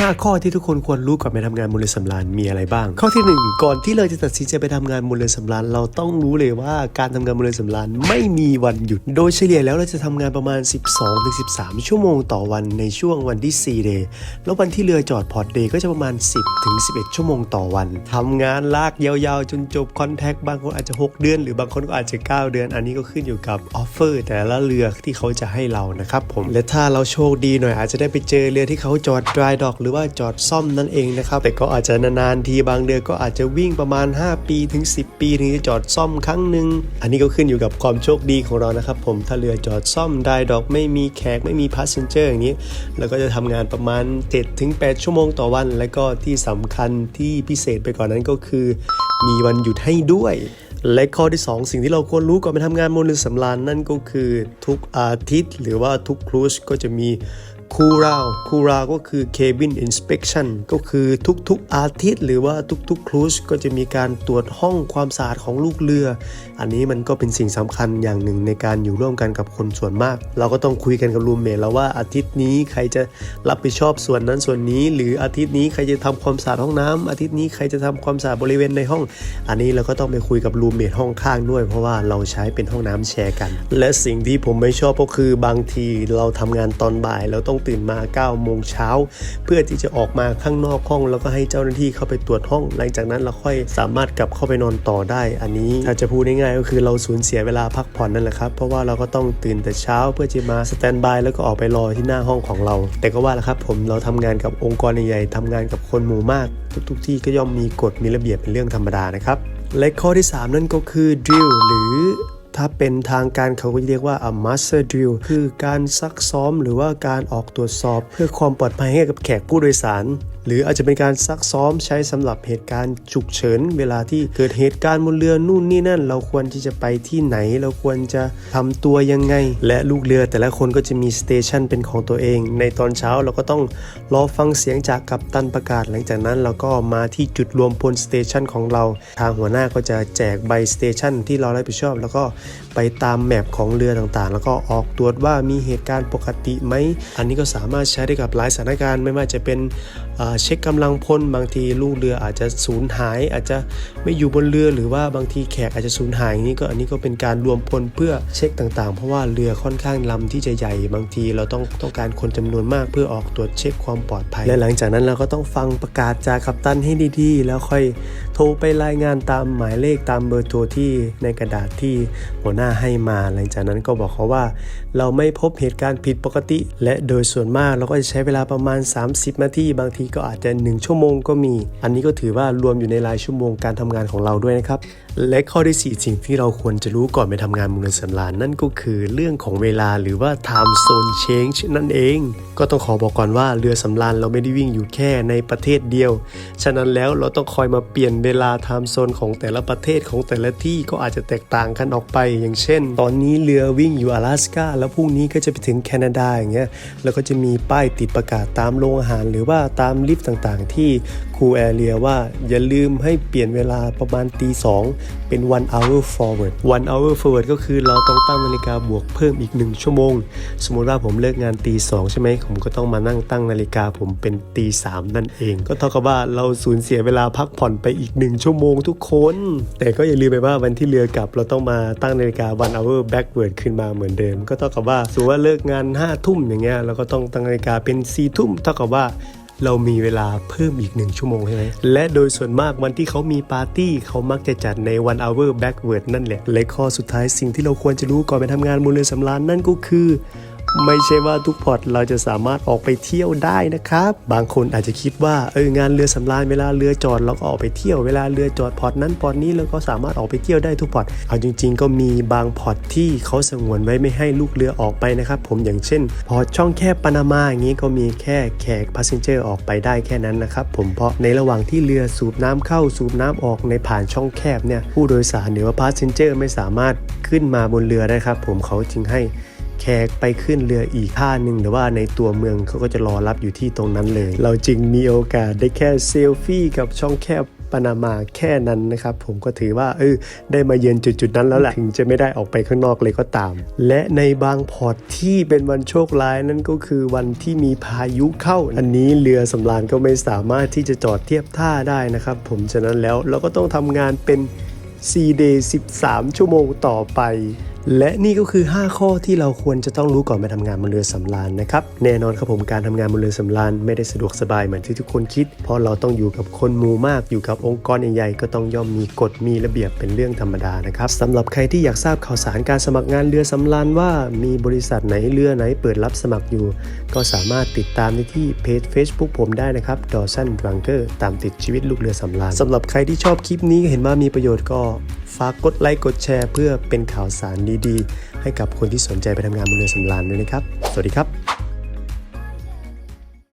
5 ข้อที่ทุกคนควรรู้ก่อนไปทำงานบนเรือสำราญมีอะไรบ้าง ข้อที่ 1 ก่อนที่เราจะตัดสินใจไปทำงานบนเรือสำราญเราต้องรู้เลยว่าการทำงานบนเรือสำราญไม่มีวันหยุด โดยเฉลี่ยแล้วเราจะทำงานประมาณ 12-13 ชั่วโมงต่อวันในช่วงวันที่4เดย์แล้ววันที่เรือจอดพอร์ตเดย์ก็จะประมาณ 10-11 ชั่วโมงต่อวันทำงานลากยาวๆ จนจบคอนแทคบางคนอาจจะ 6 เดือน หรือบางคนก็อาจจะ 9 เดือน อันนี้ก็ขึ้นอยู่กับออฟเฟอร์แต่ละเรือที่เขาจะให้เรานะครับผมและถ้าเราโชคดีหน่อยอาจจะได้ไปเจอเรือที่เขาจอดดรายดอกหรือว่าจอดซ่อมนั่นเองนะครับ แต่ก็อาจจะนานๆทีบางเรือก็อาจจะวิ่งประมาณ 5 ปีถึง 10 ปีถึงจะจอดซ่อมครั้งหนึ่งอันนี้ก็ขึ้นอยู่กับความโชคดีของเรานะครับ ผมถ้าเรือจอดซ่อมไดรายดอกไม่มีแขกไม่มีพาสเซนเจอร์อย่างนี้เราก็จะทำงานประมาณ7-8ชั่วโมงต่อวัน และก็ที่สำคัญที่พิเศษไปกว่อนนั้นก็คือ มีวันหยุดให้ด้วยและข้อที่ 2 สิ่งที่เราควรรู้ก่อนไปทำงานบนเรือสำราญนั่นก็คือทุกอาทิตย์ หรือว่าทุกครูซก็จะมี คูราคูราก็คือ cabin inspection ก็คือทุกๆอาทิตย์หรือว่าทุกๆครูซก็จะมีการตรวจห้องความสะอาดของลูกเรือ อันนี้มันก็เป็นสิ่งสำคัญอย่างหนึ่งในการอยู่ร่วมกันกับคนส่วนมาก เราก็ต้องคุยกันกับรูมเมทแล้วว่าอาทิตย์นี้ใครจะรับผิดชอบส่วนนั้นส่วนนี้ หรืออาทิตย์นี้ใครจะทำความสะอาดห้องน้ำอาทิตย์นี้ใครจะทำความสะอาดบริเวณในห้อง อันนี้เราก็ต้องไปคุยกับรูมเมทห้องข้างด้วย เพราะว่าเราใช้เป็นห้องน้ำแชร์กัน และสิ่งที่ผมไม่ชอบก็คือบางทีเราทำงานตอนบ่ายเราต้องตื่นมา9โมงเช้าเพื่อที่จะออกมาข้างนอกห้อง แล้วก็ให้เจ้าหน้าที่เข้าไปตรวจห้อง หลังจากนั้นเราค่อยสามารถกลับเข้าไปนอนต่อได้ อันนี้ถ้าจะพูดง่ายๆก็คือเราสูญเสียเวลาพักผ่อนนั่นแหละครับเพราะว่าเราก็ต้องตื่นแต่เช้าเพื่อจะมาสแตนบายแล้วก็ออกไปรอที่หน้าห้องของเรา แต่ก็ว่าแหละครับผมเราทำงานกับองค์กรใหญ่ๆทำงานกับคนหมู่มาก ทุกๆที่ก็ย่อมมีกฎมีระเบียบเป็นเรื่องธรรมดานะครับและข้อที่ 3 นั่นก็คือ drill หรือ ถ้าเป็นทางการเขาก็เรียกว่า a master drill คือการซักซ้อมหรือว่าการออกตรวจสอบ เพื่อความปลอดภัยให้กับแขกผู้โดยสารหรืออาจจะเป็นการซักซ้อมใช้สำหรับเหตุการณ์ฉุกเฉิน เวลาที่เกิดเหตุการณ์บนเรือนู่นนี่นั่น เราควรที่จะไปที่ไหน เราควรจะทำตัวยังไง และลูกเรือแต่ละคนก็จะมีสเตชันเป็นของตัวเอง ในตอนเช้าเราก็ต้องรอฟังเสียงจากกัปตันประกาศ หลังจากนั้นเราก็มาที่จุดรวมพลสเตชันของเรา ทางหัวหน้าก็จะแจกใบสเตชันที่เรารับผิดชอบ แล้วก็ไปตามแมปของเรือต่างๆ แล้วก็ออกตรวจว่ามีเหตุการณ์ปกติไหม อันนี้ก็สามารถใช้ได้กับหลายสถานการณ์ไม่ว่าจะเป็นเช็คกำลังพลบางทีลูกเรืออาจจะสูญหาย อาจจะไม่อยู่บนเรือหรือว่าบางทีแขกอาจจะสูญหายอย่างนี้ก็อันนี้ก็เป็นการรวมพลเพื่อเช็คต่างๆ เพราะว่าเรือค่อนข้างลำที่จะใหญ่ บางทีเราต้องต้องการคนจำนวนมากเพื่อออกตรวจเช็คความปลอดภัย และหลังจากนั้นเราก็ต้องฟังประกาศจากกัปตันให้ดีๆ แล้วค่อยโทรไปรายงานตามหมายเลขตามเบอร์โทรที่ในกระดาษที่หัวหน้าให้มา หลังจากนั้นก็บอกเขาว่า เราไม่พบเหตุการณ์ผิดปกติ และโดยส่วนมากเราก็จะใช้เวลาประมาณ 30 นาทีบางทีก็็อาจจะ 1 ชั่วโมงก็มี อันนี้ก็ถือว่ารวมอยู่ในรายชั่วโมงการทำงานของเราด้วยนะครับ และข้อที่ 4 สิ่งที่เราควรจะรู้ก่อนไปทำงานมูลนิธิลานนั่นก็คือเรื่องของเวลาหรือว่า time zone change นั่นเอง ก็ต้องขอบอกก่อนว่าเรือสำราญเราไม่ได้วิ่งอยู่แค่ในประเทศเดียว ฉะนั้นแล้วเราต้องคอยมาเปลี่ยนเวลา time zone ของแต่ละประเทศของแต่ละที่ก็อาจจะแตกต่างกันออกไป อย่างเช่น ตอนนี้เรือวิ่งอยู่阿ลาสกาแล้วพรุ่งนี้ก็จะไปถึงแคนาดาอย่างเงี้ยแล้วก็จะมีป้ายติดประกาศตามโรงอาหารหรือว่าตามลิฟต์ต่างๆ ที่คูแอเรียว่าอย่าลืมให้เปลี่ยนเวลาประมาณตีสองเป็น one hour forward one hour forward ก็คือเราต้องตั้งนาฬิกาบวกเพิ่มอีก 1 ชั่วโมง สมมุติว่าผมเลิกงานตีสองใช่ไหมผมก็ต้องมานั่งตั้งนาฬิกาผมเป็นตีสามนั่นเอง ก็เท่ากับว่าเราสูญเสียเวลาพักผ่อนไปอีก 1 ชั่วโมงทุกคน แต่ก็อย่าลืมไปว่าวันที่เรือกลับเราต้องมาตั้งนาฬิกา one hour backward ขึ้นมาเหมือนเดิม ก็เท่ากับว่าสมมติว่าเลิกงาน5้าทุ่มอย่างเงี้ยเราก็ต้องตั้งนาฬิกาเป็น4ี่ทุ่มเท่ากับว่า เรามีเวลาเพิ่มอีกหนึ่งชั่วโมงใช่ไหมและโดยส่วนมากวันที่เขามีปาร์ตี้เขามักจะจัดใน one hour backward นั่นแหละและข้อสุดท้ายสิ่งที่เราควรจะรู้ก่อนไปทำงานบนเรือสำราญนั่นก็คือ ไม่ใช่ว่าทุกพอร์ตเราจะสามารถออกไปเที่ยวได้นะครับ บางคนอาจจะคิดว่าเอองานเรือสำราญเวลาเรือจอดเราก็ออกไปเที่ยวเวลาเรือจอดพอร์ตนั้นพอร์ตนี้เราก็สามารถออกไปเที่ยวได้ทุกพอร์ตเอาจริง ๆ ก็มีบางพอร์ตที่เขาสงวนไว้ไม่ให้ลูกเรือออกไปนะครับผมอย่างเช่น พอร์ตช่องแคบปานามาอย่างนี้ก็มีแค่แขกพาสเซนเจอร์ออกไปได้แค่นั้นนะครับผมเพราะในระหว่างที่เรือสูบน้ำเข้าสูบน้ำออกในผ่านช่องแคบเนี่ยผู้โดยสารหรือว่าพาสเซนเจอร์ไม่สามารถขึ้นมาบนเรือได้ครับผมเขาจึงให้ แขกไปขึ้นเรืออีกท่าหนึ่งหรือว่าในตัวเมืองเขาก็จะรอรับอยู่ที่ตรงนั้นเลย เราจึงมีโอกาสได้แค่เซลฟี่กับช่องแคบปานามาแค่นั้นนะครับ ผมก็ถือว่าเออได้มาเยือนจุดๆนั้นแล้วแหละถึงจะไม่ได้ออกไปข้างนอกเลยก็ตาม และในบางพอร์ตที่เป็นวันโชคร้ายนั่นก็คือวันที่มีพายุเข้า อันนี้เรือสำราญก็ไม่สามารถที่จะจอดเทียบท่าได้นะครับ ผมฉะนั้นแล้วเราก็ต้องทำงานเป็น4 day 13 ชั่วโมงต่อไป และนี่ก็คือ 5 ข้อที่เราควรจะต้องรู้ก่อนไปทำงานบนเรือสำราญนะครับ แน่นอนครับผมการทำงานบนเรือสำราญไม่ได้สะดวกสบายเหมือนที่ทุกคนคิด เพราะเราต้องอยู่กับคนหมู่มากอยู่กับองค์กรใหญ่ๆก็ต้องย่อมมีกฎมีระเบียบเป็นเรื่องธรรมดานะครับสำหรับใครที่อยากทราบข่าวสารการสมัครงานเรือสำราญว่ามีบริษัทไหนเรือไหนเปิดรับสมัครอยู่ ก็สามารถติดตามได้ที่เพจ Facebook ผมได้นะครับดอสันรังเกอร์ตามติดชีวิตลูกเรือสำราญสำหรับใครที่ชอบคลิปนี้เห็นว่ามีประโยชน์ก็ ฝากกดไลค์กดแชร์ เพื่อเป็นข่าวสารดีๆ ให้กับคนที่สนใจไปทำงานบนเรือสำราญด้วยนะครับ สวัสดีครับ